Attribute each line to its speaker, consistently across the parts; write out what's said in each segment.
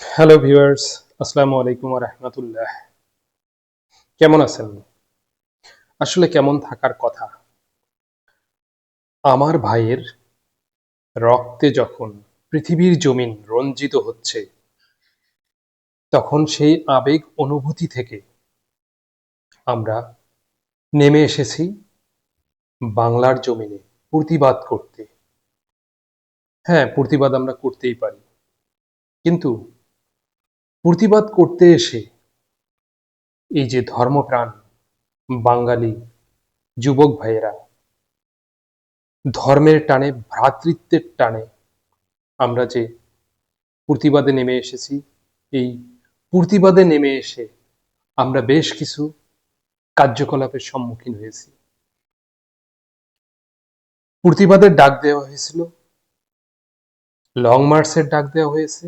Speaker 1: Hello viewers আসসালামু আলাইকুম রহমতুল্লাহ কেমন আছেন? আসলে কেমন থাকার কথা? আমার ভাইয়ের রক্তে যখন পৃথিবীর জমিন রঞ্জিত হচ্ছে, তখন সেই আবেগ অনুভূতি থেকে আমরা নেমে এসেছি বাংলার জমিনে প্রতিবাদ করতে। হ্যাঁ প্রতিবাদ আমরা করতেই পারি। কিন্তু প্রতিবাদ করতে এসে এই যে ধর্মপ্রাণ বাঙালি যুবক ভাইয়েরা, ধর্মের টানে, ভ্রাতৃত্বের টানে আমরা যে প্রতিবাদে নেমে এসেছি, এই প্রতিবাদে নেমে এসে আমরা বেশ কিছু কার্যকলাপের সম্মুখীন হয়েছি। প্রতিবাদের ডাক দেওয়া হয়েছিল, লং মার্চের ডাক দেওয়া হয়েছে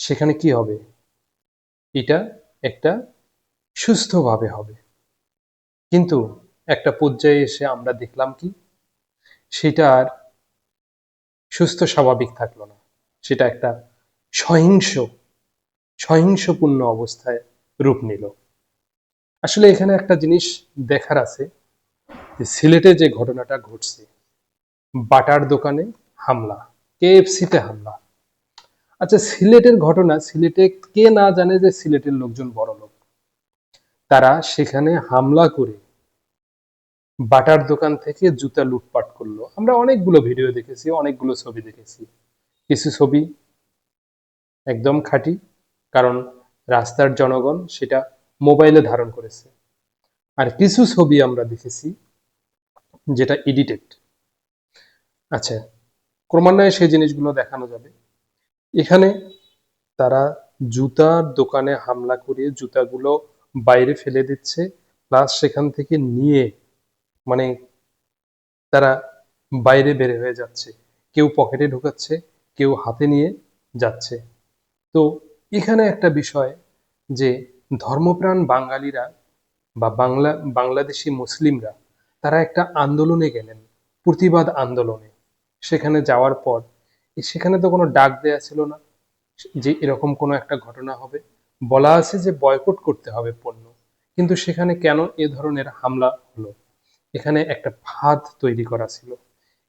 Speaker 1: সেখানে কি হবে? এটা একটা সুস্থভাবে হবে। কিন্তু একটা পর্যায়ে এসে আমরা দেখলাম কি? সেটা আর সুস্থ স্বাভাবিক থাকল না। সেটা একটা সহিংস, সহিংসপূর্ণ অবস্থায় রূপ নিল। আসলে এখানে একটা জিনিস দেখার আছে যে সিলেটে যে ঘটনাটা ঘটছে, বাটার দোকানে হামলা কেএফসিতে হামলা আচ্ছা সিলেটের ঘটনা, সিলেটে কে না জানে যে সিলেটের লোকজন বড় লোক? তারা সেখানে হামলা করে বাটার দোকান থেকে জুতা লুটপাট করল। আমরা অনেকগুলো ভিডিও দেখেছি, অনেকগুলো ছবি দেখেছি। কিছু ছবি একদম খাঁটি, কারণ রাস্তার জনগণ সেটা মোবাইলে ধারণ করেছে। আর কিছু ছবি আমরা দেখেছি যেটা এডিটেড আচ্ছা ক্রমান্বয়ে সেই জিনিসগুলো দেখানো যাবে। এখানে তারা জুতার দোকানে হামলা করে জুতাগুলো বাইরে ফেলে দিচ্ছে। প্লাস সেখান থেকে নিয়ে মানে তারা বাইরে বের হয়ে যাচ্ছে। কেউ পকেটে ঢুকাচ্ছে, কেউ হাতে নিয়ে যাচ্ছে। তো এখানে একটা বিষয় যে ধর্মপ্রাণ বাঙালিরা বা বাংলা, বাংলাদেশি মুসলিমরা তারা একটা আন্দোলনে গেলেন, প্রতিবাদ আন্দোলনে। সেখানে যাওয়ার পর সেখানে তো কোনো ডাক দেয়া ছিল না যে এরকম কোনো একটা ঘটনা হবে। বলা আছে যে বয়কট করতে হবে পণ্য, কিন্তু সেখানে কেন এ ধরনের হামলা হলো? এখানে একটা ফাঁদ তৈরি করা ছিল।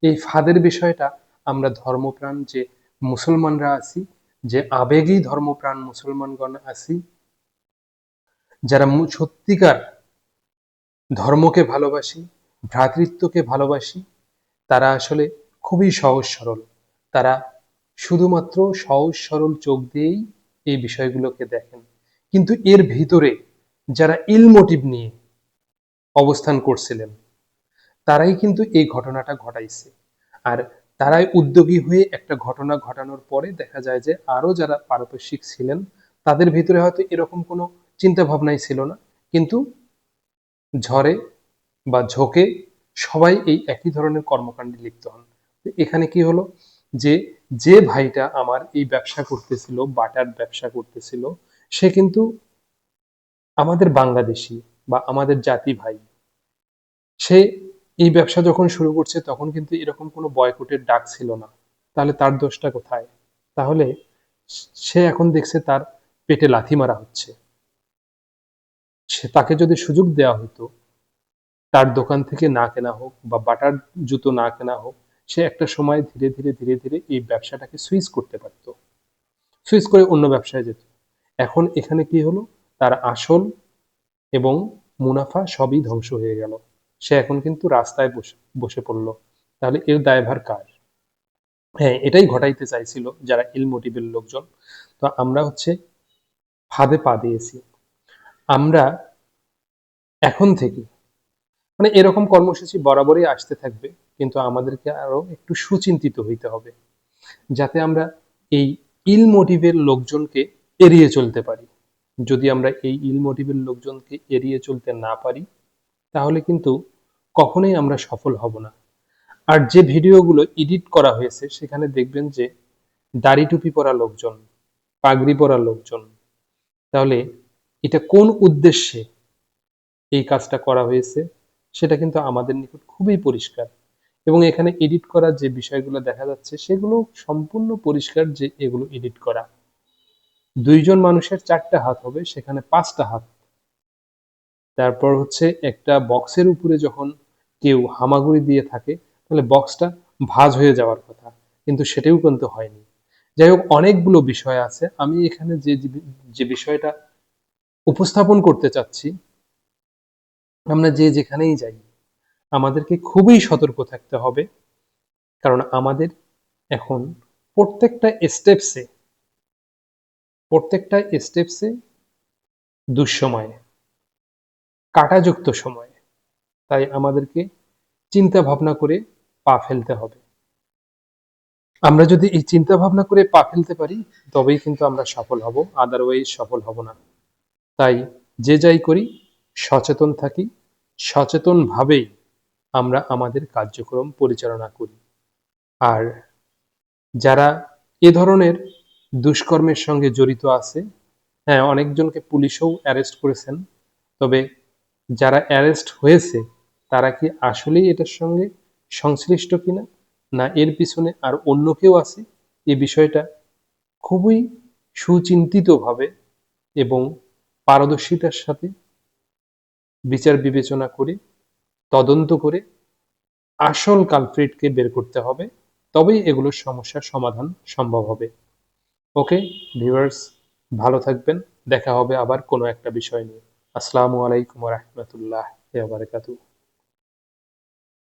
Speaker 1: এই ফাঁদের বিষয়টা আমরা ধর্মপ্রাণ যে মুসলমানরা আছি, যে আবেগী ধর্মপ্রাণ মুসলমানগণ আছি, যারা সত্যিকার ধর্মকে ভালোবাসি, ভ্রাতৃত্বকে ভালোবাসি, তারা আসলে খুবই সহজ সরল। তারা শুধুমাত্র সহজ সরল চোখ দিয়েই এই বিষয়গুলোকে দেখেন। কিন্তু এর ভিতরে যারা ইল মোটিভ নিয়ে অবস্থান করছিলেন, তারাই কিন্তু এই ঘটনাটা ঘটাইছে। আর তারাই উদ্যোগী হয়ে একটা ঘটনা ঘটানোর পরে দেখা যায় যে আরও যারা পারপার্শ্বিক ছিলেন, তাদের ভিতরে হয়তো এরকম কোনো চিন্তা ভাবনাই ছিল না। কিন্তু ঝড়ে বা ঝোঁকে সবাই এই একই ধরনের কর্মকাণ্ডে লিপ্ত হন। এখানে কি হলো? যে যে ভাইটা আমার এই ব্যবসা করতেছিল, বাটার ব্যবসা করতেছিল, সে কিন্তু আমাদের বাংলাদেশি বা আমাদের জাতি ভাই। সে এই ব্যবসা যখন শুরু করছে, তখন কিন্তু এরকম কোনো বয়কটের ডাক ছিল না। তাহলে তার দোষটা কোথায়? তাহলে সে এখন দেখছে তার পেটে লাথি মারা হচ্ছে। সে তাকে যদি সুযোগ দেওয়া হতো, তার দোকান থেকে না কেনা হোক বা বাটার জুতো না কেনা হোক সে একটা সময় ধীরে ধীরে ধীরে ধীরে এই ব্যবসাটাকে সুইচ করতে পারত। সুইচ করে অন্য ব্যবসায় যেত। এখন এখানে কি হলো? তার আসল এবং মুনাফা সবই ধ্বংস হয়ে গেল। সে এখন কিন্তু রাস্তায় বসে বসে পড়ল। তাহলে এর দায়ভার কার? হ্যাঁ এটাই ঘটাইতে চাইছিল যারা ইল মোটিভের লোকজন। তো আমরা হচ্ছে ফাঁদে পা দিয়েছি। আমরা এখন থেকে মানে এরকম কর্মসূচি বরাবরই আসতে থাকবে, কিন্তু আমাদেরকে আরও একটু সুচিন্তিত হইতে হবে, যাতে আমরা এই ইল মোটিভের লোকজনকে এড়িয়ে চলতে পারি। যদি আমরা এই ইল মোটিভের লোকজনকে এড়িয়ে চলতে না পারি, তাহলে কিন্তু কখনোই আমরা সফল হব না। আর যে ভিডিওগুলো এডিট করা হয়েছে, সেখানে দেখবেন যে দাড়ি টুপি পরা লোকজন, পাগড়ি পরা লোকজন, তাহলে এটা কোন উদ্দেশ্যে এই কাজটা করা হয়েছে? সেটা কিন্তু আমাদের নিকট খুবই পরিষ্কার। এবং এখানে এডিট করা যে বিষয়গুলো দেখা যাচ্ছে, সেগুলো সম্পূর্ণ পরিষ্কার যে এগুলো এডিট করা। দুইজন মানুষের চারটা হাত হবে, সেখানে পাঁচটা হাত। তারপর হচ্ছে একটা বক্সের উপরে যখন কেউ হামাগুড়ি দিয়ে থাকে, তাহলে বক্সটা ভাজ হয়ে যাওয়ার কথা। কিন্তু সেটাও কিন্তু হয়নি। যাই হোক, অনেকগুলো বিষয় আছে। আমি এখানে যে যে বিষয়টা উপস্থাপন করতে চাচ্ছি আমরা যে যেখানেই যাই, আমাদেরকে খুবই সতর্ক থাকতে হবে। কারণ আমাদের এখন প্রত্যেকটা স্টেপসে প্রত্যেকটা স্টেপসে দুঃসময়, কাটাযুক্ত সময়, তাই আমাদেরকে চিন্তা ভাবনা করে পা ফেলতে হবে। আমরা যদি এই চিন্তা ভাবনা করে পা ফেলতে পারি, তবেই কিন্তু আমরা সফল হব আদারওয়াইজ সফল হব না। তাই যে যাই করি সচেতন থাকি, সচেতনভাবেই আমরা আমাদের কার্যক্রম পরিচালনা করি। আর যারা এ ধরনের দুষ্কর্মের সঙ্গে জড়িত আছে হ্যাঁ অনেকজনকে পুলিশও অ্যারেস্ট করেছেন, তবে যারা অ্যারেস্ট হয়েছে, তারা কি আসলেই এটার সঙ্গে সংশ্লিষ্ট কিনা, না এর পিছনে আর অন্য কেউ আছে এই বিষয়টা খুবই সুচিন্তিতভাবে এবং পারদর্শিতার সাথে বিচার বিবেচনা করে, তদন্ত করে আসল কালপ্রিটকে বের করতে হবে, তবেই এগুলোর সমস্যার সমাধান সম্ভব হবে। ওকে, ভিউয়ার্স, ভালো থাকবেন। দেখা হবে আবার কোনো একটা বিষয় নিয়ে। আসসালামু আলাইকুম রহমতুল্লাহ